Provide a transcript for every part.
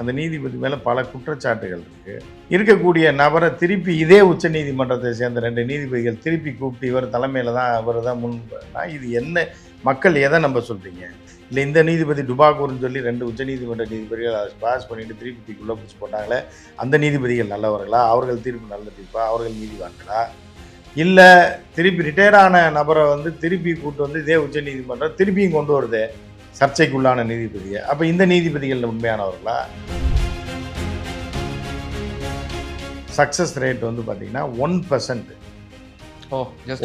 அந்த நீதிபதி மேலே பல குற்றச்சாட்டுகள் இருக்கு. இருக்கக்கூடிய நபரை திருப்பி இதே உச்ச நீதிமன்றத்தை சேர்ந்த ரெண்டு நீதிபதிகள் திருப்பி கூப்பிட்டு இவர் தலைமையில் தான் அவர் தான் முன் இது என்ன மக்கள் எதை நம்ப சொல்றீங்க? இல்லை இந்த நீதிபதி டுபாகூர்னு சொல்லி ரெண்டு உச்ச நீதிமன்ற நீதிபதிகள் அதை பாஸ் பண்ணிட்டு திருப்பி தூக்கிக்குள்ளே பிடிச்சி போட்டாங்களே அந்த நீதிபதிகள் நல்லவர்களா? அவர்கள் தீர்ப்பு நல்ல தீர்ப்பா? அவர்கள் நீதிவான்களா இல்லை திருப்பி ரிட்டையர் ஆன நபரை வந்து திருப்பி கூப்பிட்டு வந்து இதே உச்ச நீதிமன்றம் திருப்பியும் கொண்டு வருது? சர்ச்சைக்குள்ளான நீதிபதியை அப்போ இந்த நீதிபதிகள் உண்மையானவர்களா? சக்ஸஸ் ரேட் வந்து பார்த்தீங்கன்னா ஒன் பர்சன்ட் ஓ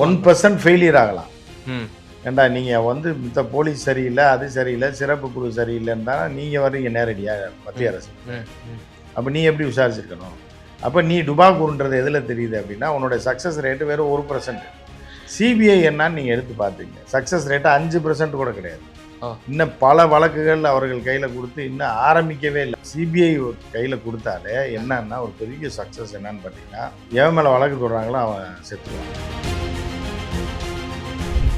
ஒன் பர்சன்ட் ஃபெயிலியர் ஆகலாம். ஏண்டா நீங்கள் வந்து மித்த போலீஸ் சரியில்லை அது சரியில்லை சிறப்பு குழு சரியில்லைன்னு தான் நீங்கள் வர்றீங்க நேரடியாக மத்திய அரசு. அப்போ நீ எப்படி விசாரிச்சிருக்கணும்? அப்போ நீ டுபாகூர்ன்றது எதில் தெரியுது அப்படின்னா உன்னோட சக்ஸஸ் ரேட்டு வெறும் ஒரு பர்சன்ட் சிபிஐ என்னன்னு நீங்கள் எடுத்து பார்த்தீங்க சக்ஸஸ் ரேட்டு அஞ்சு பர்சன்ட் கூட கிடையாது. இன்னும் பல வழக்குகள் அவர்கள் கையில் கொடுத்து இன்னும் ஆரம்பிக்கவே இல்லை. சிபிஐ கையில் கொடுத்தாலே என்னன்னா ஒரு பெரிய சக்ஸஸ் என்னன்னு பார்த்தீங்கன்னா எவன் மேலே வழக்கு தொடுறாங்களோ அவன் செத்துருவான்.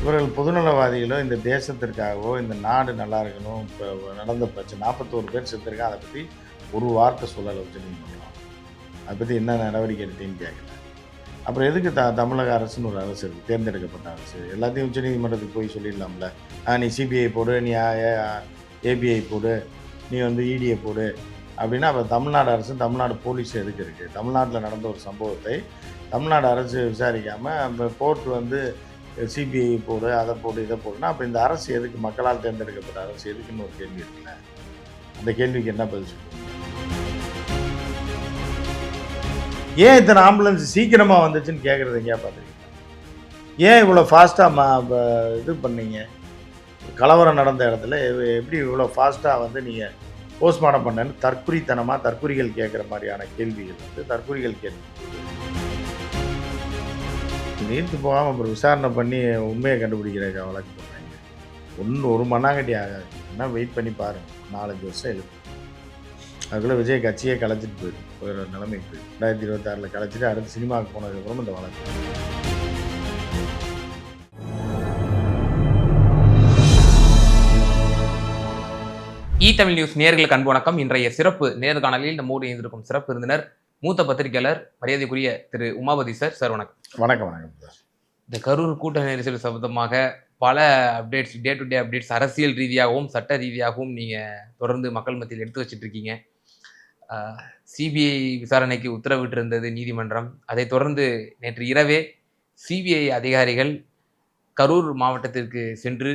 இவர்கள் பொதுநலவாதிகளோ இந்த தேசத்திற்காகவோ இந்த நாடு நல்லா இருக்கணும் இப்போ நடந்த பிரச்சனை நாற்பத்தோரு பேர் செத்துருக்கா அதை பற்றி ஒரு வார்த்தை சொல்லலை உச்சநீதிமன்றம். அதை பற்றி என்ன நடவடிக்கை எடுத்தீங்கன்னு கேட்கல அப்புறம் எதுக்கு த தமிழக அரசுன்னு ஒரு அரசு இருக்குது தேர்ந்தெடுக்கப்பட்ட அரசு? எல்லாத்தையும் உச்சநீதிமன்றத்துக்கு போய் சொல்லிடலாம்ல. ஆ நீ சிபிஐ போடு நீ ஏபிஐ போடு நீ வந்து இடிஐ போடு. அப்படின்னா அப்போ தமிழ்நாடு அரசு தமிழ்நாடு போலீஸ் எதுக்கு இருக்குது தமிழ்நாட்டில் நடந்த ஒரு சம்பவத்தை தமிழ்நாடு அரசு விசாரிக்காமல் அந்த கோர்ட் வந்து சிபிஐ போடு அதை போடு இதை போடுனா அப்போ இந்த அரசு எதுக்கு மக்களால் தேர்ந்தெடுக்கப்பட்ட அரசு? எதுக்குன்னு ஒரு கேள்வி இருக்குல்ல? அந்த கேள்விக்கு என்ன பதில் சொல்லுங்கள் ஏன் இத்தனை ஆம்புலன்ஸ் சீக்கிரமாக வந்துச்சுன்னு கேட்குறது எங்கேயா பார்த்துருக்கீங்க ஏன் இவ்வளோ ஃபாஸ்ட்டாக மா இது பண்ணீங்க? கலவரம் நடந்த இடத்துல எப்படி இவ்வளோ ஃபாஸ்ட்டாக வந்து நீங்கள் போஸ்ட்மார்ட்டம் பண்ணேன்னு தற்குறித்தனமாக தற்குறிகள் கேட்குற மாதிரியான கேள்விகள் வந்து தற்குறிகள் கேள்வி. நீர்த்து போகாமல் அப்புறம் விசாரணை பண்ணி உண்மையை கண்டுபிடிக்கிறதுக்கு வழக்கு போடுறாங்க. ஒன்று ஒரு மண்ணாங்கட்டி ஆகாது. என்ன வெயிட் பண்ணி பாருங்கள் நாலஞ்சு வருஷம் எழுது அதுக்குள்ளே விஜய் கட்சியே கலைச்சிட்டு போயிடும் போயிடுற நிலைமைக்கு போயிடும் ரெண்டாயிரத்தி இருபத்தாறில் கலைச்சிட்டு அடுத்து சினிமாவுக்கு போனதுக்கப்புறம் இந்த வழக்கு. இ தமிழ் நியூஸ் நேர்களுக்கு அன்பு வணக்கம். இன்றைய சிறப்பு நேர்காணலில் நம்மோடு இணைந்திருக்கும் சிறப்பு விருந்தினர் மூத்த பத்திரிகையாளர் மரியாதைக்குரிய திரு உமாபதி சார். சார் வணக்கம். வணக்கம் வணக்கம் சார். இந்த கரூர் கூட்ட நெரிசல் சம்பந்தமாக பல updates day to day updates அரசியல் ரீதியாகவும் சட்ட ரீதியாகவும் நீங்கள் தொடர்ந்து மக்கள் மத்தியில் எடுத்து வச்சிட்டு இருக்கீங்க. சிபிஐ விசாரணைக்கு உத்தரவிட்டிருந்தது நீதிமன்றம். அதைத் தொடர்ந்து நேற்று இரவே சிபிஐ அதிகாரிகள் கரூர் மாவட்டத்திற்கு சென்று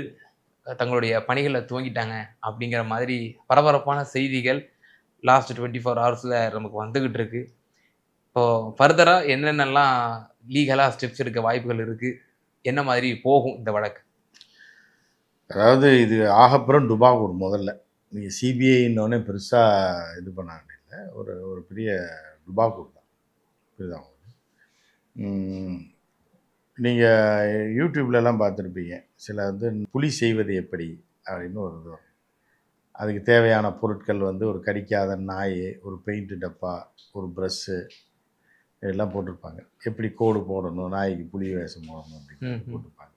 தங்களுடைய பணிகளை துவங்கிட்டாங்க அப்படிங்கிற மாதிரி பரபரப்பான செய்திகள் லாஸ்ட் டுவெண்ட்டி ஃபோர் ஹவர்ஸில் நமக்கு வந்துக்கிட்டு இருக்கு. இப்போது ஃபர்தராக என்னென்னலாம் லீகலாக ஸ்டெப்ஸ் எடுக்க வாய்ப்புகள் இருக்குது என்ன மாதிரி போகும் இந்த வழக்கு? அதாவது இது ஆகப்புறம் டுபாகூர் முதல்ல. நீங்கள் சிபிஐன்னொடனே பெருசாக இது பண்ணாங்க வேண்டியதில்லை ஒரு ஒரு பெரிய டுபாகூர் தான். புரியுதா நீங்கள் யூடியூப்லலாம் பார்த்துருப்பீங்க. சில வந்து புலி செய்வது எப்படி அப்படின்னு ஒரு இது. அதுக்கு தேவையான பொருட்கள் வந்து ஒரு கடிக்காத நாய் ஒரு பெயிண்ட் டப்பா ஒரு ப்ரஷ்ஷு இதெல்லாம் போட்டிருப்பாங்க. எப்படி கோடு போடணும் நாய்க்கு புலி வேஷம் போடணும் அப்படின்னு. போட்டிருப்பாங்க.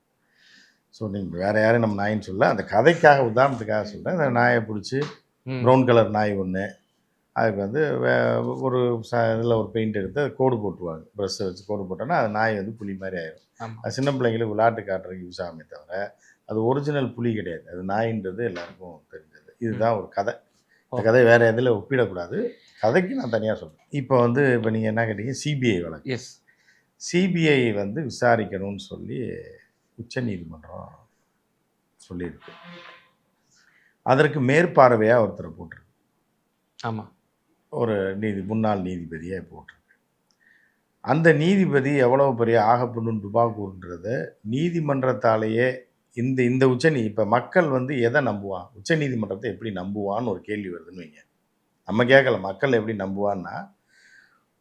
ஸோ நீங்கள் வேறு யாரும் நம்ம நாயின்னு சொல்ல அந்த கதைக்காக உதாரணத்துக்காக சொல்கிறேன் அந்த நாயை பிடிச்சி ப்ரௌன் கலர் நாய் ஒன்று அதுக்கு வந்து வே- ஒரு ச இதில் ஒரு பெயிண்ட் எடுத்து அது கோடு போட்டுருவாங்க. ப்ரெஷ்ஷை வச்சு கோடு போட்டோன்னா அது நாய் வந்து புலி மாதிரி ஆயிடும். அது சின்ன பிள்ளைங்களுக்கு விளையாட்டு காட்டுறதுக்கு யூஸ் ஆகுமே தவிர அது ஒரிஜினல் புலி கிடையாது. அது நாயின்றது எல்லாருக்கும் தெரிஞ்சது. இதுதான் ஒரு கதை. இந்த கதை வேறு எதில் ஒப்பிடக்கூடாது. கதைக்கு நான் தனியாக சொல்கிறேன் இப்போ வந்து இப்போ நீங்கள் என்ன கேட்டீங்க? சிபிஐ வழக்கு. எஸ் சிபிஐ வந்து விசாரிக்கணும்னு சொல்லி உச்சநீதிமன்றம் சொல்லியிருக்கு. அதற்கு மேற்பார்வையாக ஒருத்தரை போட்டிருக்கு. ஆமாம் ஒரு நீதி முன்னாள் நீதிபதியை போட்டிருக்கு. அந்த நீதிபதி எவ்வளோ பெரிய ஆகப்படும் டுபாகூர்ன்றத நீதிமன்றத்தாலேயே இந்த இந்த உச்சநீ இப்போ மக்கள் வந்து எதை நம்புவான்? உச்சநீதிமன்றத்தை எப்படி நம்புவான்னு ஒரு கேள்வி வருதுன்னு வைங்க. நம்ம கேட்கல மக்கள் எப்படி நம்புவான்னா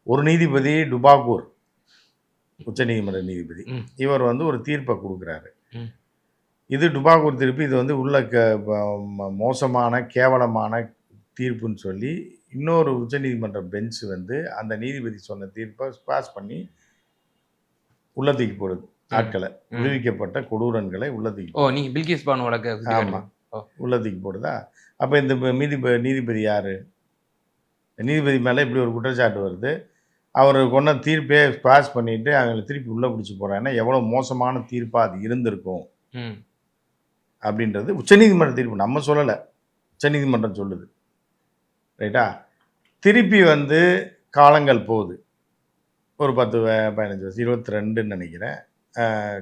ஒரு நீதிபதி டுபாகூர் உச்சநீதிமன்ற நீதிபதி. ம். இவர் வந்து ஒரு தீர்ப்பை கொடுக்குறாரு. இது டுபாகூர் தீர்ப்பு இது வந்து உள்ள க மோசமான கேவலமான தீர்ப்புன்னு சொல்லி இன்னொரு உச்சநீதிமன்ற பெஞ்ச் வந்து அந்த நீதிபதி சொன்ன தீர்ப்பை பாஸ் பண்ணி உள்ள தூக்கி போடுது ஆட்களை. விடுவிக்கப்பட்ட கொடூரன்களை உள்ள தூக்கி ஓ நீங்கள் பில்கிஸ் பானு வழக்கு சுட்டி ஆமா. காட்டுங்க. ஓ. உள்ள தூக்கி போடுதா? அப்போ இந்த நீதிப நீதிபதி யார்? நீதிபதி மேலே இப்படி ஒரு குற்றச்சாட்டு வருது. அவர் கொண்ட தீர்ப்பே பாஸ் பண்ணிட்டு அவங்களை திருப்பி உள்ளே பிடிச்சி போகிறாங்கன்னா எவ்வளோ மோசமான தீர்ப்பாக அது இருந்திருக்கும். அப்படின்றது உச்சநீதிமன்ற தீர்ப்பு. நம்ம சொல்லலை. உச்சநீதிமன்றம் சொல்லுது. ரைட்டா? திருப்பி வந்து காலங்கள் போகுது. ஒரு பத்து வ- பதினஞ்சு வருஷம் இருபத்தி ரெண்டுன்னு நினைக்கிறேன்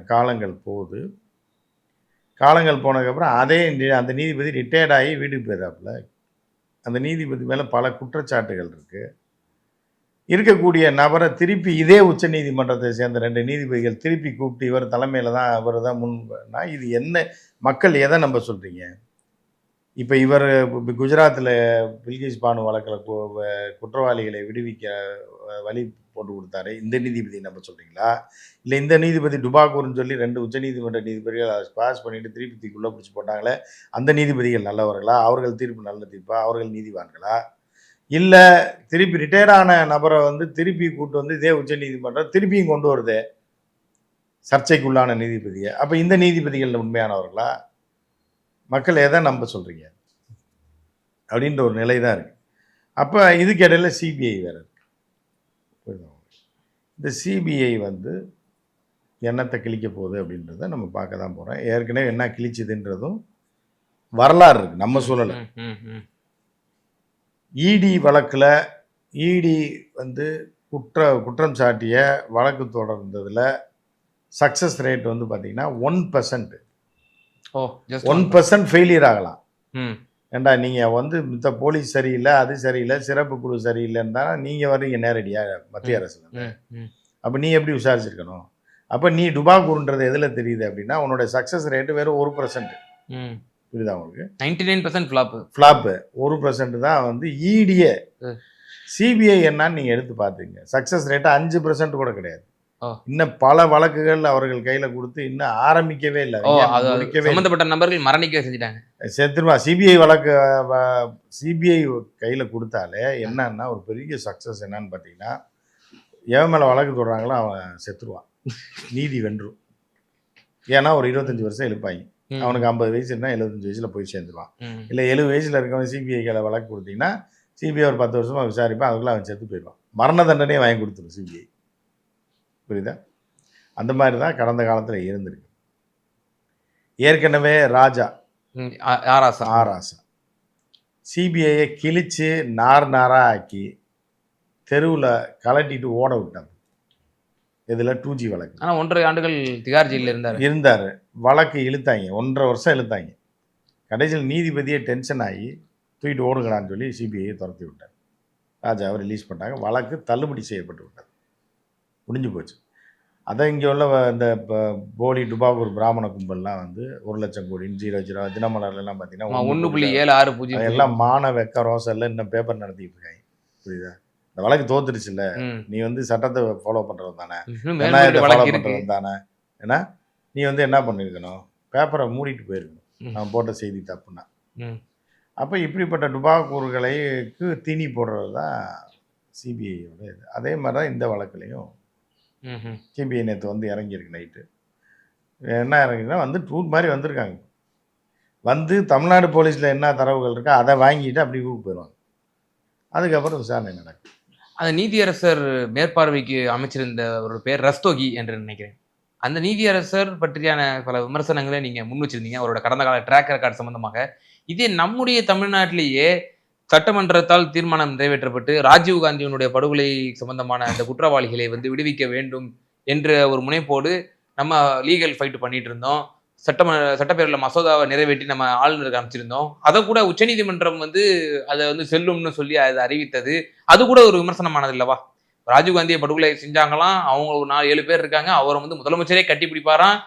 காலங்கள் போகுது. காலங்கள் போனதுக்கப்புறம் அதே அந்த நீதிபதி ரிட்டையர்ட் ஆகி வீட்டுக்கு போயிடாப்புல அந்த நீதிபதி மேலே பல குற்றச்சாட்டுகள் இருக்குது இருக்கக்கூடிய நபரை திருப்பி இதே உச்ச நீதிமன்றத்தை சேர்ந்த ரெண்டு நீதிபதிகள் திருப்பி கூப்பிட்டு இவர் தலைமையில் தான் இவர் தான் முன்னா இது என்ன மக்கள் எதை நம்ம சொல்கிறீங்க இப்போ இவர் குஜராத்தில் பில்கிஸ் பானு வழக்கில் குற்றவாளிகளை விடுவிக்க வழி போட்டு கொடுத்தாரு. இந்த நீதிபதி நம்ம சொல்கிறீங்களா இல்லை இந்த நீதிபதி டுபாக்கூர்னு சொல்லி ரெண்டு உச்சநீதிமன்ற நீதிபதிகள் அதை பாஸ் பண்ணிட்டு திருப்பி தீக்குள்ளே பிடிச்சி போட்டாங்களே அந்த நீதிபதிகள் நல்லவர்களா? அவர்கள் தீர்ப்பு நல்ல தீர்ப்பா? அவர்கள் நீதிவான்களா? இல்லை திருப்பி ரிட்டையர் ஆன நபரை வந்து திருப்பி கூட்டு வந்து இதே உச்சநீதிமன்றம் திருப்பியும் கொண்டு வருதே? சர்ச்சைக்குள்ளான நீதிபதியை. அப்போ இந்த நீதிபதிகள் உண்மையானவர்களா? மக்கள் எதை நம்ப சொல்கிறீங்க அப்படின்ற ஒரு நிலை தான் இருக்குது அப்போ இதுக்கு இடையில சிபிஐ வேறு இருக்கு. புரியுதா? உங்களுக்கு? இந்த சிபிஐ வந்து என்னத்தை கிழிக்க போகுது அப்படின்றத நம்ம பார்க்க தான் போகிறோம் ஏற்கனவே என்ன கிழிச்சுதுன்றதும் வரலாறு இருக்குது நம்ம ம். இடி வழக்கில் இடி வந்து குற்ற குற்றம் சாட்டிய வழக்கு தொடர்ந்ததில் சக்ஸஸ் ரேட் வந்து பார்த்தீங்கன்னா ஒன் பர்சன்ட் ஓ ஒன் பர்சன்ட் ஃபெயிலியர் ஆகலாம். ம். ஏண்டா நீங்கள் வந்து மித்த போலீஸ் சரியில்லை அது சரியில்லை சிறப்பு குழு சரியில்லைன்னு தானே நீங்கள் வர்றீங்க நேரடியாக மத்திய அரசுல. ம் அப்போ நீ எப்படி விசாரிச்சிருக்கணும்? அப்போ நீ டுபாக்கூர்ன்றது எதில் தெரியுது அப்படின்னா உன்னோட சக்ஸஸ் ரேட்டு வெறும் ஒரு பர்சன்ட் ம். புரியுதா உங்களுக்கு? Ninety nine percent flop flop ஒரு பர்சன்ட் தான் வந்து E ஈடியே ம். சிபிஐ என்னன்னு நீங்கள் எடுத்து பார்த்துங்க சக்ஸஸ் ரேட்டு அஞ்சு பர்சன்ட் கூட கிடையாது. இன்னும் பல வழக்குகள் அவர்கள் கையில் கொடுத்து இன்னும் ஆரம்பிக்கவே இல்லை. சம்பந்தப்பட்ட நபர்கள் மரணிக்க செஞ்சுட்டாங்க. செத்துருவா சிபிஐ வழக்கு சிபிஐ கையில் கொடுத்தாலே என்னன்னா ஒரு பெரிய சக்ஸஸ் என்னன்னு பார்த்தீங்கன்னா எவன் மேலே வழக்கு தொடுறாங்களோ அவன் செத்துருவான். நீதி வென்றும் ஏன்னா ஒரு இருபத்தஞ்சி வருஷம் எழுப்பாங்க அவனுக்கு ஐம்பது வயசு இருந்தால் எழுபத்தஞ்சு வயசில் போய் சேர்ந்துருவான். இல்லை எழுபது வயசில் இருக்கவன் சிபிஐ கையில் வழக்கு கொடுத்தீங்கன்னா சிபிஐ ஒரு பத்து வருஷமாக விசாரிப்பான் அதுக்குள்ளே அவன் செத்து போயிடுவான். மரண தண்டனையே வாங்கி கொடுத்துரும் சிபிஐ. புரியுதா? அந்த மாதிரி தான் கடந்த காலத்தில் இருந்திருக்கு. ஏற்கனவே ராஜா ஆராசா. ஆராசா. சிபிஐயை கிழிச்சு நார் நாராக ஆக்கி தெருவில் கலட்டிட்டு ஓட விட்டாங்க. இதில் டூ ஜி வழக்கு. ஆனா ஒன்றரை ஆண்டுகள் திகார் ஜெயில இருந்தாரு. இருந்தார். வழக்கு இழுத்தாங்க. ஒன்றரை வருஷம் இழுத்தாங்க. கடைசியில் நீதிபதியே டென்ஷன் ஆகி தூக்கிட்டு ஓடுங்கடான்னு சொல்லி சிபிஐயை துரத்தி விட்டார். ராஜாவை ரிலீஸ் பண்ணாங்க வழக்கு தள்ளுபடி செய்யப்பட்டு விட்டார் முடிஞ்சு போச்சு. அதை இங்கே உள்ள இந்த இப்போ போலி டுபாகூர் பிராமண கும்பல்லாம் வந்து ஒரு லட்சம் கோடின்னு ஜீரோ ஜீரோ தினமலர்லாம் பார்த்தீங்கன்னா ஒன்னு புள்ளி ஏழு ஆறு பூஜ்ஜியம் எல்லாம் மான வெக்க ரோசல்ல இன்னும் பேப்பர் நடத்திட்டு இருக்காங்க. புரியுதா? இந்த வழக்கு தோத்துருச்சுல்ல. நீ வந்து சட்டத்தை ஃபாலோ பண்றது தானே? ஃபாலோ பண்றது தானே? ஏன்னா நீ வந்து என்ன பண்ணிருக்கணும்? பேப்பரை மூடிட்டு போயிருக்கணும். நான் போட்ட செய்தி தப்புன்னா. அப்போ இப்படிப்பட்ட டுபாக்கூறுகளைக்கு தீனி போடுறது தான் சிபிஐயோட இது. அதே மாதிரி தான் இந்த வழக்குலையும். சிபிஐ நேற்று வந்து இறங்கியிருக்கு நைட்டு என்ன இறங்கினா வந்து டூர் மாதிரி வந்திருக்காங்க. வந்து தமிழ்நாடு போலீஸில் என்ன தரவுகள் இருக்கோ அதை வாங்கிட்டு அப்படி ஊருக்கு போயிடுவாங்க. அதுக்கப்புறம் விசாரணை நடக்கும். அந்த நீதியரசர் மேற்பார்வைக்கு அமைச்சிருந்த ஒரு பேர் ரஸ்தோகி என்று நினைக்கிறேன். அந்த நீதியரசர் பற்றியான பல விமர்சனங்களை நீங்க முன் வச்சிருந்தீங்க. அவரோட கடந்த கால ட்ராக் ரெக்கார்ட் சம்பந்தமாக. இதே நம்முடைய தமிழ்நாட்டிலேயே சட்டமன்றத்தால் தீர்மானம் நிறைவேற்றப்பட்டு ராஜீவ் காந்தியினுடைய படுகொலை சம்பந்தமான அந்த குற்றவாளிகளை வந்து விடுவிக்க வேண்டும் என்ற ஒரு முனைப்போடு நம்ம லீகல் ஃபைட் பண்ணிட்டு இருந்தோம் சட்டம சட்டப்பேரவையில் மசோதாவை நிறைவேற்றி நம்ம ஆளுநருக்கு அமைச்சிருந்தோம் அதை கூட உச்சநீதிமன்றம் வந்து அதை வந்து செல்லும்னு சொல்லி அதை அறிவித்தது. அது கூட ஒரு விமர்சனமானது இல்லவா? ராஜீவ்காந்தியை படுகொலை செஞ்சாங்களாம். அவங்க ஒரு நாலு ஏழு பேர் இருக்காங்க. அவரை வந்து முதலமைச்சரே கட்டி பிடிப்பாராம்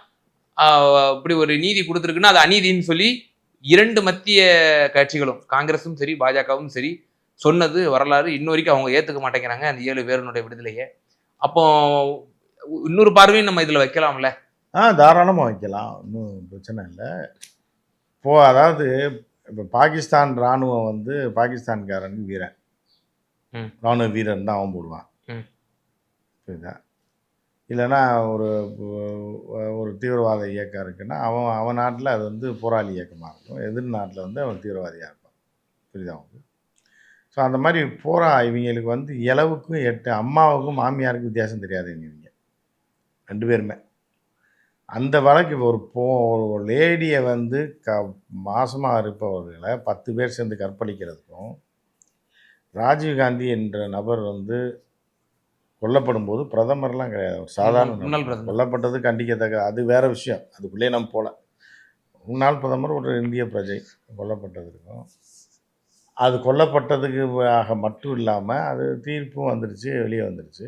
இப்படி ஒரு நீதி கொடுத்துருக்குன்னா அது அநீதின்னு சொல்லி இரண்டு மத்திய கட்சிகளும் காங்கிரஸும் சரி பாஜகவும் சரி சொன்னது வரலாறு இன்ன வரைக்கும் அவங்க ஏத்துக்க மாட்டேங்கிறாங்க அந்த ஏழு பேருனுடைய விடுதலையை. அப்போ இன்னொரு பார்வையும் நம்ம இதுல வைக்கலாம்ல? ஆ தாராளமாக வைக்கலாம். ஒன்றும் பிரச்சனை இல்லை. இப்போ அதாவது இப்போ பாகிஸ்தான் இராணுவம் வந்து பாகிஸ்தான்காரன் வீரன். இராணுவ வீரன் தான் அவன் போடுவான். புரியுதா? இல்லைன்னா ஒரு ஒரு தீவிரவாத இயக்கம் இருக்குன்னா அவன் அவன் நாட்டில் அது வந்து போராளி இயக்கமாக இருக்கும். எதிர் நாட்டில் வந்து அவன் தீவிரவாதியாக இருப்பான். புரியுதா அவனுக்கு ஸோ அந்த மாதிரி போகிறா இவங்களுக்கு வந்து இளவுக்கும் எட்டு அம்மாவுக்கும் மாமியாருக்கும் வித்தியாசம் தெரியாதுங்க இவங்க. ரெண்டு பேருமே. அந்த வழக்கு இப்போ ஒரு போ ஒரு லேடியை வந்து க மாசமாக இருப்பவர்களை பத்து பேர் சேர்ந்து கற்பழிக்கிறதுக்கும் ராஜீவ்காந்தி என்ற நபர் வந்து கொல்லப்படும் போது பிரதமர்லாம் கிடையாது. ஒரு சாதாரண முன்னாள். பிரதமர். கொல்லப்பட்டது கண்டிக்கத்தக்க அது வேற விஷயம். அதுக்குள்ளே நம்ம போல முன்னாள் பிரதமர் ஒரு இந்திய பிரஜை கொல்லப்பட்டதற்கும் அது கொல்லப்பட்டதுக்கு ஆக மட்டும் இல்லாமல் அது தீர்ப்பும் வந்துருச்சு வெளியே வந்துருச்சு.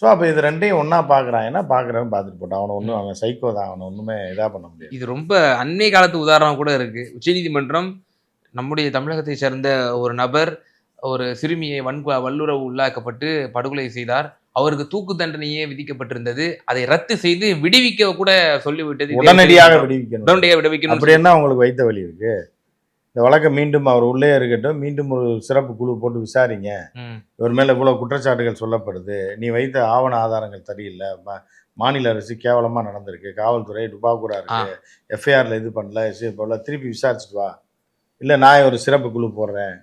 ஸோ அப்போ இது ரெண்டையும் ஒன்றா பார்க்குறாங்கன்னா பார்க்குறவன் பார்த்துட்டு போட்டான். அவனை ஒன்றும் அவன் சைக்கோ தான். அவனை ஒன்றுமே இதாக பண்ண முடியாது. இது ரொம்ப அண்மை காலத்து உதாரணம் கூட இருக்கு. உச்சநீதிமன்றம் நம்முடைய தமிழகத்தை சேர்ந்த ஒரு நபர் ஒரு சிறுமியை வன்கு வல்லுறவு உள்ளாக்கப்பட்டு படுகொலை செய்தார். அவருக்கு தூக்கு தண்டனையே விதிக்கப்பட்டிருந்தது. அதை ரத்து செய்து விடுவிக்க கூட சொல்லிவிட்டது. உடனடியாக. விடுவிக்கணும். உடனடியாக விடுவிக்கணும் அப்படி என்ன உங்களுக்கு வைத்த வழி இருக்கு? இந்த வழக்கை மீண்டும் அவர் உள்ளே இருக்கட்டும். மீண்டும் ஒரு சிறப்பு குழு போட்டு விசாரிங்க. இவர் மேலே இவ்வளோ குற்றச்சாட்டுகள் சொல்லப்படுது. நீ வைத்த ஆவண ஆதாரங்கள் சரியில்லை. மாநில அரசு கேவலமாக நடந்திருக்கு. காவல்துறை டுபாக்கூரா இருக்கு. எஃப்ஐஆரில் இது பண்ணல. திருப்பி விசாரிச்சுட்டு வா. இல்லை நான் ஒரு சிறப்பு குழு போடுறேன்.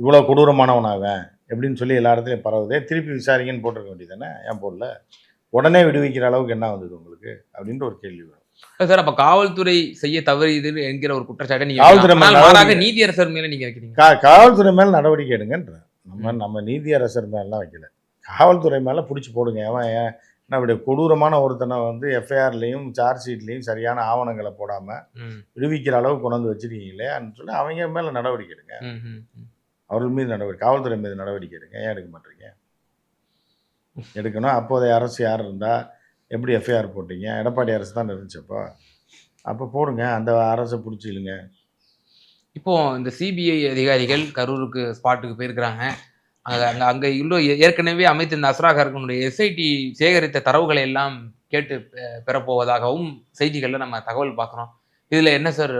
இவ்வளோ கொடூரமானவனாவேன் எப்படின்னு சொல்லி எல்லா இடத்துலையும் பரவுதே திருப்பி விசாரிங்கன்னு போட்டிருக்க வேண்டியதானே ஏன் போடல? உடனே விடுவிக்கிற அளவுக்கு என்ன வந்தது உங்களுக்கு? அப்படின்ற ஒரு கேள்வி வரும். சார் அப்ப காவல்துறை செய்ய தவறியது என்கிற ஒரு குற்றச்சாட்டை நீங்க நீதியரசர் மேல நீங்க வைக்கிறீங்க. காவல்துறை மேலே நடவடிக்கை எடுங்கன்ற. நம்ம நம்ம நீதியரசர் மேலாம் வைக்கல. காவல்துறை மேலே பிடிச்சி போடுங்க. அவன் ஏன் என்ன அப்படி கொடூரமான ஒருத்தனை வந்து எஃப்ஐஆர்லேயும் சார்ஜ் ஷீட்லேயும் சரியான ஆவணங்களை போடாமல் ம், விடுவிக்கிற அளவுக்கு கொண்டு வந்து வச்சிருக்கீங்களே சொல்லி அவங்க மேலே நடவடிக்கை எடுங்க. அவர்கள் மீது நடவடிக்கை காவல்துறை மீது நடவடிக்கை எடுங்க. ஏன் எடுக்க மாட்டீங்க? எடுக்கணும். அப்போதைய அரசு யார் இருந்தால் எப்படி எஃப்ஐஆர் போட்டீங்க? எடப்பாடி அரசு தான் இருந்துச்சப்போ அப்போ. போடுங்க. அந்த அரசை பிடிச்சிடுங்க இப்போ இந்த சிபிஐ அதிகாரிகள் கரூருக்கு ஸ்பாட்டுக்கு போயிருக்கிறாங்க. அங்கே அங்கே அங்கே இன்னும் ஏ- ஏற்கனவே அமைத்திருந்த அஸ்ரா எஸ்ஐடி சேகரித்த தரவுகளை எல்லாம் கேட்டு பெ- பெறப்போவதாகவும் செய்திகளில் நம்ம தகவல் பார்க்குறோம். இதுல என்ன சார்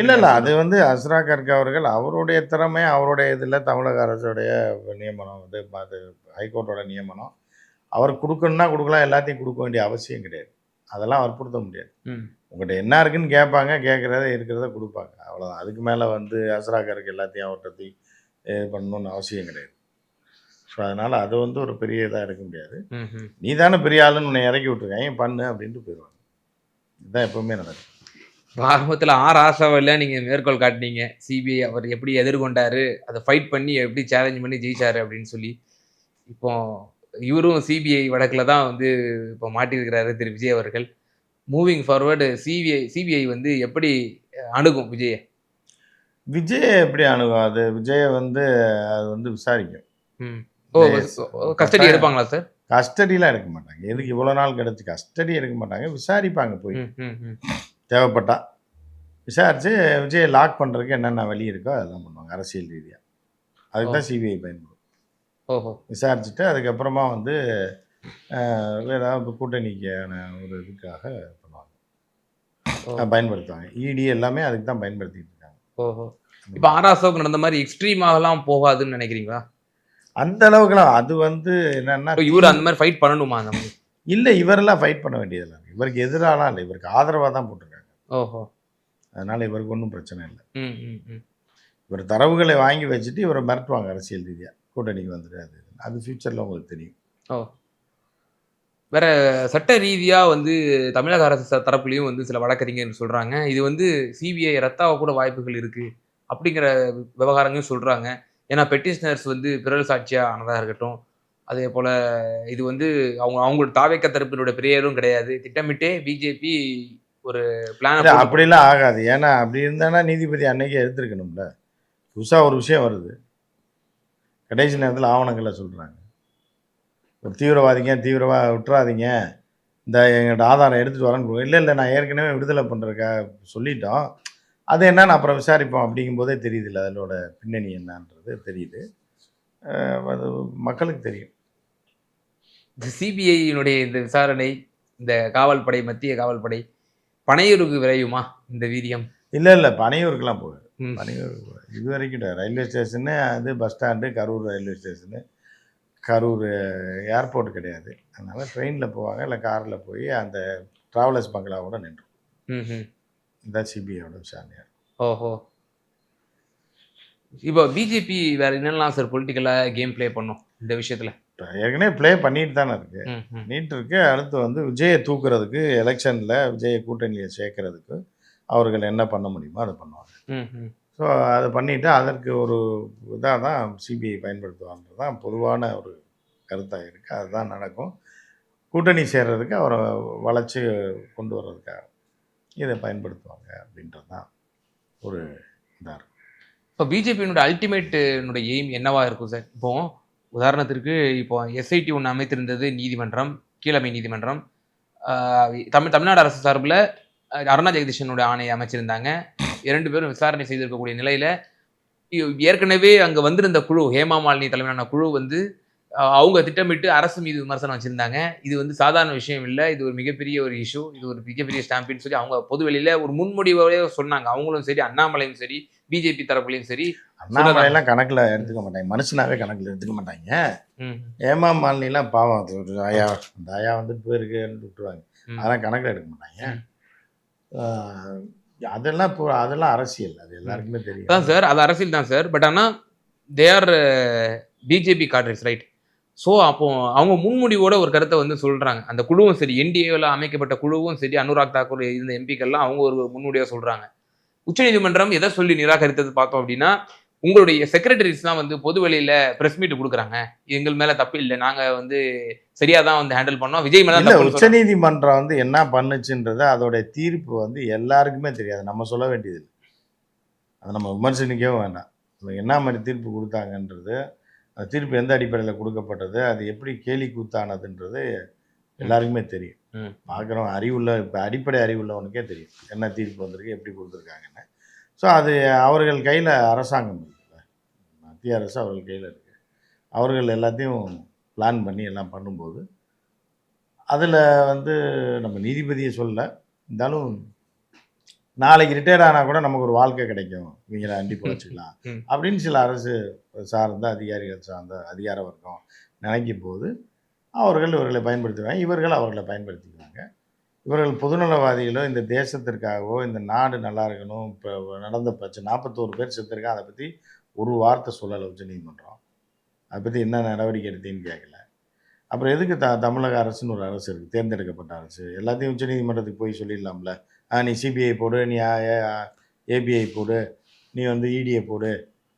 இல்லை இல்லை. அது வந்து அஸ்ரா கர்க் அவர்கள் அவருடைய திறமை அவருடைய இதில் தமிழக அரசுடைய நியமனம் வந்து அது ஹைகோர்ட்டோட நியமனம். அவர் கொடுக்கணும்னா கொடுக்கலாம் எல்லாத்தையும் கொடுக்க வேண்டிய அவசியம் கிடையாது. அதெல்லாம் வற்புறுத்த முடியாது. உங்கள்கிட்ட என்ன இருக்குன்னு கேட்பாங்க கேட்குறத இருக்கிறத கொடுப்பாங்க. அவ்வளோதான் அதுக்கு மேலே வந்து அஸ்ரா கர்க் எல்லாத்தையும் அவர்கிட்ட இது பண்ணணும்னு அவசியம் கிடையாது. ஸோ அதனால் அது வந்து ஒரு பெரிய இதாக எடுக்க முடியாது. நீ தானே பெரிய ஆளுன்னு உன்னை இறக்கி விட்ருக்காங்க பண்ணு? அப்படின்ட்டு போயிடுவாங்க. இதுதான் எப்பவுமே நடக்கும். ஆரம்பத்துல ஆர் ஆசாவில நீங்க மேற்கோள் காட்டினீங்க. சிபிஐ அவர் எப்படி எதிர்கொண்டாரு? அதை ஃபைட் பண்ணி எப்படி சேலஞ்ச் பண்ணி ஜெயிச்சாரு அப்படின்னு சொல்லி. இப்போ இவரும் சிபிஐ வழக்குல தான் வந்து இப்போ மாட்டியிருக்கிறாரு திரு விஜய் அவர்கள். மூவிங் ஃபார்வர்டு சிபிஐ சிபிஐ வந்து எப்படி அணுகும் விஜயை? விஜய் எப்படி அணுகும்? அது விஜயை வந்து அது வந்து விசாரிக்கும். ஓ கஸ்டடி எடுப்பாங்களா சார்? கஸ்டடிலாம் எடுக்க மாட்டாங்க. எதுக்கு இவ்வளோ நாள் கிடச்சி கஸ்டடி எடுக்க மாட்டாங்க? விசாரிப்பாங்க போய். ம், ம், ம். தேவைப்பட்டா விசாரித்து விஜயை லாக் பண்ணுறதுக்கு என்னென்ன வழி இருக்கோ அதெல்லாம் பண்ணுவாங்க அரசியல் ரீதியாக அதுக்கு தான் சிபிஐ பயன்படும். ஓஹோ. விசாரிச்சுட்டு அதுக்கப்புறமா வந்து ஏதாவது கூட்டணிக்கான ஒரு இதுக்காக பண்ணுவாங்க. பயன்படுத்துவாங்க. இடி எல்லாமே அதுக்கு தான் பயன்படுத்திட்டு இருக்காங்க. ஓஹோ. இப்போ ஆர் ஆசாவுக்கு நடந்த மாதிரி எக்ஸ்ட்ரீமாகலாம் போகாதுன்னு நினைக்கிறீங்களா? அந்த அளவுக்குலாம் அது வந்து என்னன்னா இவர் அந்த மாதிரி ஃபைட் பண்ணணுமா அந்த மாதிரி? இல்லை இவரெல்லாம் ஃபைட் பண்ண வேண்டியதில்லை. இவருக்கு எதிராலாம் இல்லை. இவருக்கு ஆதரவாக தான் போட்டிருக்காங்க. ஓஹோ. அதனால் இவருக்கு ஒன்றும் பிரச்சனை இல்லை. ம் ம் ம். இவர் தரவுகளை வாங்கி வச்சுட்டு இவரை மிரட்டுவாங்க அரசியல் ரீதியாக கூட்டணிக்கு வந்துட்டு அது ஃப்யூச்சரில் உங்களுக்கு தெரியும். ஓ. வேற சட்ட ரீதியா வந்து தமிழக அரசு தரப்புலயும் வந்து சில வழக்கறிஞர் சொல்றாங்க. இது வந்து சிபிஐ ரத்தாக கூட வாய்ப்புகள் இருக்கு அப்படிங்கிற விவகாரங்களும் சொல்றாங்க. ஏன்னா பெட்டிஷனர்ஸ் வந்து பிறல் சாட்சியா ஆனதாக இருக்கட்டும். அதே போல இது வந்து அவங்க அவங்களோட தாவேக்க தரப்பினோட பிரேயரும் கிடையாது. திட்டமிட்டே பிஜேபி ஒரு இல்லை பிளான் அப்படிலாம் ஆகாது. ஏன்னா அப்படி இருந்தானா நீதிபதி அன்னைக்கே எடுத்துருக்கணும்ல. புதுசாக ஒரு விஷயம் வருது. கடைசி நேரத்தில் ஆவணங்களை சொல்கிறாங்க ஒரு தீவிரவாதிங்க தீவிரவா விட்டுறாதீங்க. இந்த எங்கள்கிட்ட ஆதாரம் எடுத்துகிட்டு வரேன்னு இல்லை இல்லை நான் ஏற்கனவே விடுதலை பண்ணுறக்கா சொல்லிட்டோம். அது என்னன்னு அப்புறம் விசாரிப்போம் அப்படிங்கும்போதே தெரியுதுல்ல அதனோட பின்னணி என்னன்றது தெரியுது. அது மக்களுக்கு தெரியும். சிபிஐயினுடைய இந்த விசாரணை இந்த காவல்படை மத்திய காவல்படை பனையூருக்கு விரையுமா இந்த வீரியம் இல்லை இல்லை பனையூருக்கெல்லாம் போகுது. ம். பனையூர் இது வரைக்கும் ரயில்வே ஸ்டேஷனு அது bus stand Karur railway station. Karur airport கிடையாது. அதனால் ட்ரெயினில் போவாங்க இல்லை காரில் போய் அந்த ட்ராவலர்ஸ் பங்களாவோட நின்று ம் ம் இதுதான் சிபிஐயோட விசாரணையாக ஓஹோ. இப்போ பிஜேபி வேற என்னெல்லாம் சார் பொலிட்டிக்கலா கேம் ப்ளே பண்ணும் இந்த விஷயத்துல? ஏற்கனவே ப்ளே பண்ணிட்டு தானே இருக்கு. பண்ணிட்டு இருக்கு. அடுத்து வந்து விஜயை தூக்குறதுக்கு எலெக்ஷனில் விஜயை கூட்டணியை சேர்க்கறதுக்கு அவர்கள் என்ன பண்ண முடியுமோ அதை பண்ணுவாங்க. ஸோ அதை பண்ணிவிட்டு அதற்கு ஒரு இதாக தான் சிபிஐ பயன்படுத்துவாங்கிறது தான் பொதுவான ஒரு கருத்தாக இருக்குது அதுதான் நடக்கும். கூட்டணி சேர்றதுக்கு அவரை வளைச்சி கொண்டு வர்றதுக்காக இதை பயன்படுத்துவாங்க அப்படின்றது தான் ஒரு இதாக இருக்கும் இப்போ பிஜேபியினுடைய அல்டிமேட்டுனுடைய எய்ம் என்னவா இருக்கும் சார்? இப்போ உதாரணத்திற்கு இப்போ எஸ்ஐடி ஒன்று அமைத்திருந்தது நீதிமன்றம் கீழமை நீதிமன்றம். தமிழ் தமிழ்நாடு அரசு சார்பில் அருணா ஜெகதீஷனுடைய ஆணையை அமைச்சிருந்தாங்க. இரண்டு பேரும் விசாரணை செய்திருக்கக்கூடிய நிலையில் ஏற்கனவே அங்கே வந்திருந்த குழு ஹேமா மாலினி தலைமையிலான குழு வந்து அவங்க திட்டமிட்டு அரசு மீது விமர்சனம் வச்சிருந்தாங்க. இது வந்து சாதாரண விஷயம் இல்லை. இது ஒரு மிகப்பெரிய ஒரு இஷ்யூ இது ஒரு மிகப்பெரிய ஸ்டாம்பின்னு சொல்லி அவங்க பொதுவெளியில ஒரு முன்முடிவோடய சொன்னாங்க. அவங்களும் சரி அண்ணாமலையும் சரி பிஜேபி தரப்புலையும் சரி. அண்ணாமலையெல்லாம் கணக்கில் எடுத்துக்க மாட்டாங்க. மனுஷனாவே கணக்கில் எடுத்துக்க மாட்டாங்க. ஏமா மாலினிலாம் பாவம். அது ஒரு ஆயா. அந்த ஆயா வந்துட்டு போயிருக்குன்னு விட்டுருவாங்க. அதெல்லாம் கணக்கில் எடுக்க மாட்டாங்க. அதெல்லாம் இப்போ அதெல்லாம் அரசியல். அது எல்லாருக்குமே தெரியும். சார். அது அரசியல் தான் சார். பட் ஆனால் they are BJP cadres right so அப்போ அவங்க முன்முடிவோட ஒரு கருத்தை வந்து சொல்றாங்க. அந்த குழுவும் சரி என்டிஏவில் அமைக்கப்பட்ட குழுவும் சரி அனுராக் தாக்கூர் இருந்த எம்பிக்கள்லாம் அவங்க ஒரு முன்முடியாக சொல்றாங்க. உச்சநீதிமன்றம் எதை சொல்லி நிராகரித்தது பார்த்தோம் அப்படின்னா உங்களுடைய செக்ரட்டரிஸ் தான் வந்து பொது வெளியில பிரஸ் மீட் கொடுக்குறாங்க. எங்கள் மேல தப்பு இல்லை நாங்க வந்து சரியா தான் வந்து ஹேண்டில் பண்ணோம். விஜய் மேல சொல்றாங்க. உச்சநீதிமன்றம் வந்து என்ன பண்ணுச்சுன்றது அதோடைய தீர்ப்பு வந்து எல்லாருக்குமே தெரியாது. நம்ம சொல்ல வேண்டியது அதை நம்ம விமர்சனிக்கவே வேண்டாம் என்ன மாதிரி தீர்ப்பு கொடுத்தாங்கன்றது தீர்ப்பு எந்த அடிப்படையில் கொடுக்கப்பட்டது அது எப்படி கேலி கூத்தானதுன்றது எல்லாருக்குமே தெரியும். ம். பார்க்குறோம். அறிவுள்ள இப்போ அடிப்படை அறிவுள்ளவனுக்கே தெரியும். என்ன தீர்ப்பு வந்திருக்கு எப்படி கொடுத்துருக்காங்கன்னு. ஸோ அது அவர்கள் கையில் அரசாங்கம் இருக்குல்ல மத்திய அரசு அவர்கள் கையில் இருக்குது அவர்கள் எல்லாத்தையும் பிளான் பண்ணி எல்லாம் பண்ணும்போது அதில் வந்து நம்ம நீதிபதியை சொல்ல இருந்தாலும் நாளைக்கு ரிட்டையர் ஆனால் கூட நமக்கு ஒரு வாழ்க்கை கிடைக்கும். இவங்களை அண்டி வச்சுக்கலாம். ம். அப்படின்னு சில அரசு சார்ந்த அதிகாரிகள் சார்ந்த அதிகார வர்க்கம் நினைக்கும் போது அவர்கள் இவர்களை பயன்படுத்துவாங்க. இவர்கள் அவர்களை பயன்படுத்திக்குவாங்க. இவர்கள் பொதுநலவாதிகளோ இந்த தேசத்திற்காகவோ இந்த நாடு நல்லா இருக்கணும் இப்போ நடந்த பிரச்சனை நாற்பத்தோரு பேர் செத்துருக்காங்க அதை பற்றி ஒரு வார்த்தை சொல்லலை உச்சநீதிமன்றம். அதை பற்றி என்ன நடவடிக்கை எடுத்தீங்கன்னு கேட்கல அப்புறம் எதுக்கு த தமிழக அரசுன்னு ஒரு அரசு இருக்குது தேர்ந்தெடுக்கப்பட்ட அரசு? எல்லாத்தையும் உச்சநீதிமன்றத்துக்கு போய் சொல்லிடலாம்ல. நீ சிபிஐ போடு நீ ஏபிஐ போடு நீ வந்து இடிஐ போடு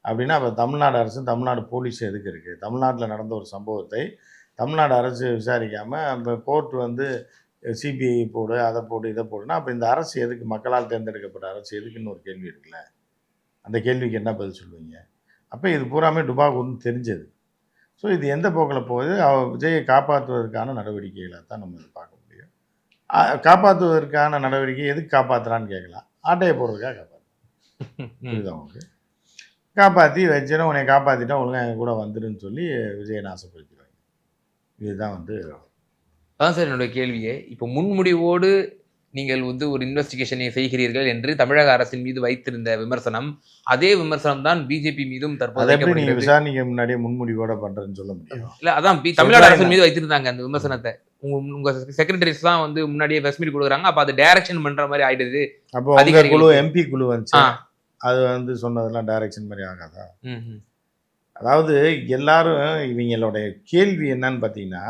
அப்படின்னா அப்போ தமிழ்நாடு அரசு தமிழ்நாடு போலீஸ் எதுக்கு இருக்குது தமிழ்நாட்டில் நடந்த ஒரு சம்பவத்தை தமிழ்நாடு அரசு விசாரிக்காமல் அந்த கோர்ட் வந்து சிபிஐ போடு அதை போடு இதை போடுனா அப்போ இந்த அரசு எதுக்கு மக்களால் தேர்ந்தெடுக்கப்பட்ட அரசு எதுக்குன்னு ஒரு கேள்வி இருக்குல்ல? அந்த கேள்விக்கு என்ன பதில் சொல்லுவீங்க? அப்போ இது பூராமே டுபாக்கூர்னு தெரிஞ்சது. ஸோ இது எந்த போக்கில் போகுது? அவ விஜயை காப்பாற்றுவதற்கான நடவடிக்கைகளை தான் நம்ம இதை பார்க்க காப்பாற்றுவதற்கான நடவடிக்கை எதுக்கு காப்பாற்றுறான்னு கேட்கலாம். ஆட்டையை போடுறதுக்காக காப்பாற்று. புரியுதா உங்களுக்கு? காப்பாற்றி வச்சுனா உன்னை காப்பாற்றிட்டா ஒழுங்கா என் கூட வந்துருன்னு சொல்லி விஜயை நாசப்படுத்திடுவாங்க இதுதான் வந்து அதான் சார் என்னோட கேள்வியே. இப்போ முன்முடிவோடு நீங்கள் வந்து ஒரு இன்வெஸ்டிகேஷனை செய்கிறீர்கள் என்று தமிழக அரசின் மீது வைத்திருந்த விமர்சனம் அதே விமர்சனம் தான் பிஜேபி மீதும் தற்போது வைக்கப்படுகிறது விசாரணைக்கு முன்னாடியே முன்முடிவோட பண்ணுறேன்னு சொல்ல முடியும்? இல்ல அதான் தமிழ்நாடு சொல்றாங்க. அரசின் மீது வைத்திருந்தாங்க அந்த விமர்சனத்தை. உங்க உங்க செக்ரட்டரிஸ் தான் வந்து முன்னாடியே பிரஸ் மீட் கொடுக்குறாங்க. அப்ப அது டைரக்ஷன் பண்ற மாதிரி ஆயிடுது. அப்போ அதிகாரிகளுக்கு. குழு எம்பி குழு வந்துச்சு. அது வந்து சொன்னதெல்லாம் டைரக்ஷன் மாதிரி ஆகாதா. அதாவது எல்லாரும் இவங்களோட கேள்வி என்னன்னு பார்த்தீங்கன்னா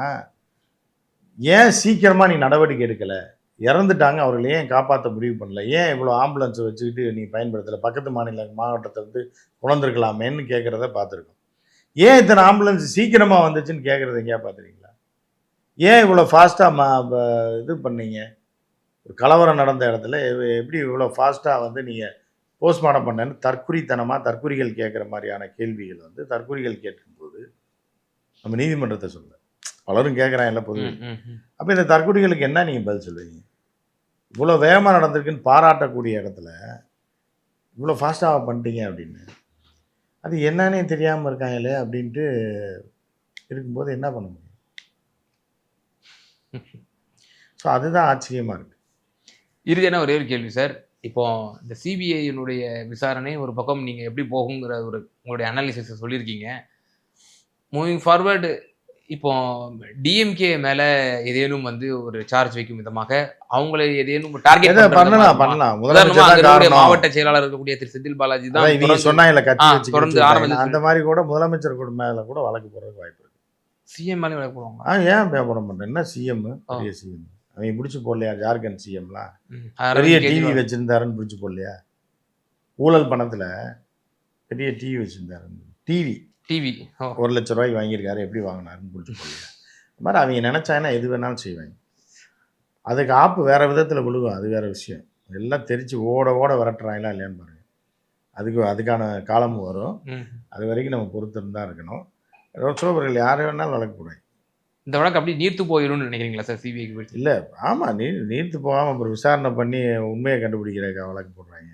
ஏன் சீக்கிரமாக நீ நடவடிக்கை எடுக்கலை? இறந்துட்டாங்க அவர்களை ஏன் காப்பாற்ற முடிவு பண்ணல? ஏன் இவ்வளோ ஆம்புலன்ஸை வச்சுக்கிட்டு நீ பயன்படுத்தலை? பக்கத்து மாநில மாவட்டத்தை வந்து குழந்திருக்கலாமேன்னு கேட்குறத பார்த்துருக்கோம். ஏன் இத்தனை ஆம்புலன்ஸ் சீக்கிரமாக வந்துச்சுன்னு கேட்குறத எங்கேயா பார்த்துருக்கீங்களா? ஏன் இவ்வளோ ஃபாஸ்ட்டாக மா இது பண்ணீங்க? ஒரு கலவரம் நடந்த இடத்துல எப்படி இவ்வளோ ஃபாஸ்ட்டாக வந்து நீங்கள் போஸ்ட்மார்ட்டம் பண்ணேன்னு தற்குறித்தனமாக தற்குறிகள் கேட்குற மாதிரியான கேள்விகள் வந்து தற்குறிகள் கேட்கும்போது நம்ம நீதிமன்றத்தை சொல்ல பலரும் கேட்குறாங்கல்ல பொது ம், ம், ம். அப்போ இந்த தற்குறிகளுக்கு என்ன நீங்கள் பதில் சொல்லுவீங்க? இவ்வளோ வேகமாக நடந்திருக்குன்னு பாராட்டக்கூடிய இடத்துல இவ்வளோ ஃபாஸ்ட்டாக பண்ணிட்டீங்க அப்படின்னு. அது என்னன்னே தெரியாமல் இருக்காங்களே அப்படின்ட்டு இருக்கும்போது என்ன பண்ண முடியும்? ஸோ அதுதான் ஆச்சரியமாக இருக்குது இறுதியான ஒரே ஒரு கேள்வி சார். இப்போ இந்த சிபிஐனுடைய விசாரணை ஒரு பக்கம் நீங்க எப்படி போகுங்கிற ஒரு உங்களுடைய அனாலிசிஸ் சொல்லியிருக்கீங்க. மூவிங் ஃபார்வர்டு இப்போ டிஎம்கே மேல ஏதேனும் வந்து ஒரு சார்ஜ் வைக்கும் விதமாக அவங்களை ஏதேனும் டார்கெட் பண்ணலாம் பண்ணலாம். முதலமைச்சர் மாவட்ட செயலாளர் இருக்கக்கூடிய திரு செந்தில் பாலாஜி தான் நீங்க தொடர்ந்து ஆரம்பிச்சு. அந்த மாதிரி கூட முதலமைச்சர் கூட மேல கூட வழக்கு போறதுக்கு வாய்ப்பு சிஎம் மேலே வழக்கு போடுவாங்க. ஆ ஏன் போட மாட்டேன் என்ன சிஎம் பெரிய சிஎம் அவங்க பிடிச்சி போடலையா? ஜார்க்கண்ட் சிஎம்லாம். பெரிய டிவி. வச்சிருந்தாருன்னு பிடிச்சி போடலையா? ஊழல் பணத்துல பெரிய டிவி வச்சிருந்தாரு டிவி டிவி ஒரு லட்ச ரூபாய்க்கு வாங்கியிருக்காரு. எப்படி வாங்கினாருன்னு பிடிச்சி போடலையா? இந்த மாதிரி அவங்க நினைச்சாங்கன்னா எது வேணாலும் செய்வாங்க. அதுக்கு ஆப்பு வேற விதத்துல விழுகும். அது வேற விஷயம். எல்லாம் தெரிச்சு ஓட ஓட விரட்டுறாங்களா இல்லையான்னு பாருங்க. அதுக்கு அதுக்கான காலமும் வரும். அது வரைக்கும் நம்ம பொறுத்திருந்து தான் இருக்கணும் ரோட்சோபர்கள் யார் வேணாலும் வழக்கு போடுவாங்க இந்த வழக்கு அப்படியே நீர்த்து போயிடும்னு நினைக்கிறீங்களா சார் சிபிஐக்கு போயிட்டு? இல்லை ஆமாம் நீ நீர்த்து போகாமல் அப்புறம் விசாரணை பண்ணி உண்மையை கண்டுபிடிக்கிறதுக்கு வழக்கு போடுறாங்க.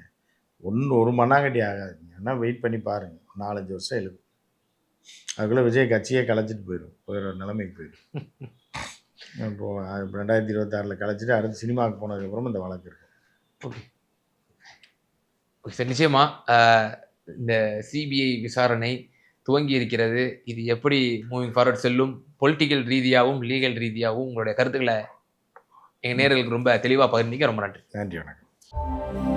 ஒன்று ஒரு மண்ணாங்கட்டி ஆகாதுங்க ஏன்னா வெயிட் பண்ணி பாருங்க. நாலஞ்சு வருஷம் எழுதும் அதுக்குள்ளே விஜய் கட்சியே கலைச்சிட்டு போயிடும் போயிடுற நிலைமைக்கு போயிடும் இப்போ இப்ப ரெண்டாயிரத்தி இருபத்தாறில் கலைச்சிட்டு அடுத்து சினிமாவுக்கு போனதுக்கப்புறம் இந்த வழக்கு இருக்கும். ஓகே. ஓகே சார் நிச்சயமா ஆஹ், இந்த சிபிஐ விசாரணை துவங்கி இருக்கிறது. இது எப்படி மூவிங் ஃபார்வர்ட் செல்லும்? பொலிட்டிக்கல் ரீதியாகவும் லீகல் ரீதியாகவும் உங்களுடைய கருத்துக்களை எங்கள் நேர்களுக்கு ரொம்ப தெளிவாக பகிர்ந்தீங்க. ரொம்ப நன்றி. நன்றி வணக்கம்.